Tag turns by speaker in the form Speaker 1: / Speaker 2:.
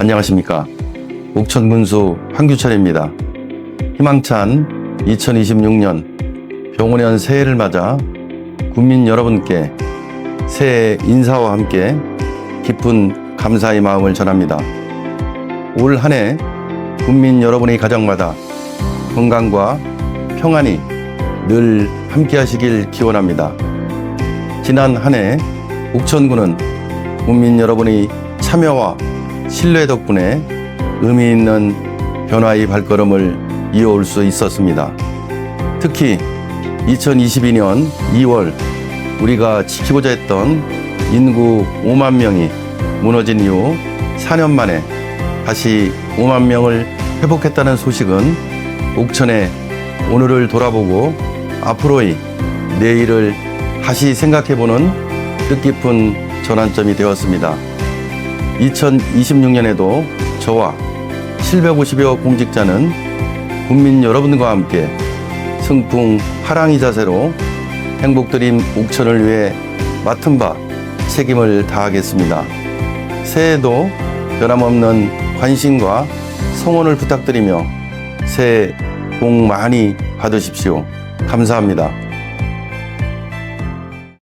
Speaker 1: 안녕하십니까. 옥천군수 황규철입니다. 희망찬 2026년 병원연 새해를 맞아 국민 여러분께 새해 인사와 함께 깊은 감사의 마음을 전합니다. 올 한 해 국민 여러분의 가정마다 건강과 평안이 늘 함께 하시길 기원합니다. 지난 한 해 옥천군은 국민 여러분의 참여와 신뢰 덕분에 의미 있는 변화의 발걸음을 이어올 수 있었습니다. 특히 2022년 2월 우리가 지키고자 했던 인구 5만 명이 무너진 이후 4년 만에 다시 5만 명을 회복했다는 소식은 옥천의 오늘을 돌아보고 앞으로의 내일을 다시 생각해보는 뜻깊은 전환점이 되었습니다. 2026년에도 저와 750여 공직자는 국민 여러분과 함께 승풍 하랑이 자세로 행복드림 옥천을 위해 맡은 바 책임을 다하겠습니다. 새해에도 변함없는 관심과 성원을 부탁드리며 새해 복 많이 받으십시오. 감사합니다.